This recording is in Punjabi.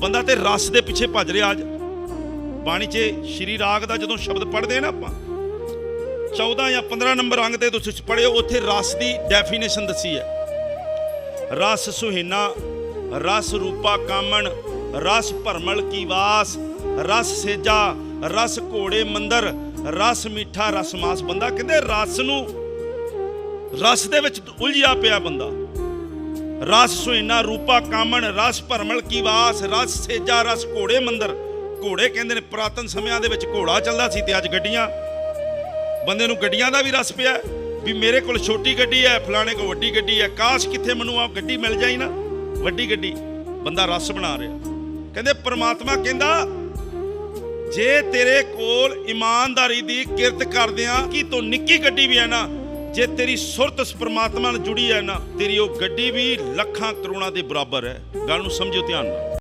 ਬੰਦਾ ਤੇ ਰਸ ਦੇ ਪਿੱਛੇ ਭੱਜ ਰਿਹਾ ਅੱਜ। ਬਾਣੀ 'ਚ ਸ਼੍ਰੀ ਰਾਗ ਦਾ ਜਦੋਂ ਸ਼ਬਦ ਪੜ੍ਹਦੇ ਨਾ ਆਪਾਂ 14 ਜਾਂ 15 ਨੰਬਰ ਅੰਗ ਤੇ ਤੁਸੀਂ ਪੜ੍ਹਿਓ, ਉੱਥੇ ਰਸ ਦੀ ਡੈਫੀਨੇਸ਼ਨ ਦੱਸੀ ਹੈ। ਰਸ ਸੁਹੀਨਾ, ਰਸ ਰੂਪਾ ਕਾਮਣ, ਰਸ ਭਰਮਲ ਕੀ ਵਾਸ, ਰਸ ਸੇਜਾ, ਰਸ ਘੋੜੇ ਮੰਦਰ, ਰਸ ਮਿੱਠਾ, ਰਸ ਮਾਸ। ਬੰਦਾ ਕਹਿੰਦੇ ਰਸ ਨੂੰ, ਰਸ ਦੇ ਵਿੱਚ ਉਲਝਿਆ ਪਿਆ ਬੰਦਾ। ਰਸ ਸੁਇਨਾ ਰੂਪਾ ਕਾਮਣ, ਰਸ ਭਰਮਲ ਕੀ ਵਾਸ, ਰਸ ਸੇਜਾ, ਰਸ ਘੋੜੇ ਮੰਦਰ। ਘੋੜੇ ਕਹਿੰਦੇ ਨੇ ਪੁਰਾਤਨ ਸਮਿਆਂ ਦੇ ਵਿੱਚ ਘੋੜਾ ਚੱਲਦਾ ਸੀ ਤੇ ਅੱਜ ਗੱਡੀਆਂ। ਬੰਦੇ ਨੂੰ ਗੱਡੀਆਂ ਦਾ ਵੀ ਰਸ ਪਿਆ। ਵੀ ਮੇਰੇ ਕੋਲ ਛੋਟੀ ਗੱਡੀ ਹੈ, ਫਲਾਣੇ ਕੋਲ ਵੱਡੀ ਗੱਡੀ ਹੈ। ਕਾਸ਼ ਕਿੱਥੇ ਮੈਨੂੰ ਆ ਗੱਡੀ ਮਿਲ ਜਾਈ ਨਾ। ਵੱਡੀ ਗੱਡੀ। ਬੰਦਾ ਰਸ ਬਣਾ ਰਿਹਾ। ਕਹਿੰਦੇ ਪ੍ਰਮਾਤਮਾ ਕਹਿੰਦਾ, ਜੇ ਤੇਰੇ ਕੋਲ ਇਮਾਨਦਾਰੀ ਦੀ ਕਿਰਤ ਕਰਦਿਆਂ ਕੀ ਤੂੰ ਨਿੱਕੀ ਗੱਡੀ ਵੀ ਹੈ ਨਾ ਜੇ ਤੇਰੀ ਸੁਰਤ ਇਸ ਪ੍ਰਮਾਤਮਾ ਨਾਲ ਜੁੜੀ ਹੈ ਨਾ, ਤੇਰੀ ਉਹ ਗੱਡੀ ਵੀ ਲੱਖਾਂ ਕਰੋੜਾਂ ਦੇ ਬਰਾਬਰ ਹੈ। ਗੱਲ ਨੂੰ ਸਮਝੋ ਧਿਆਨ ਨਾਲ।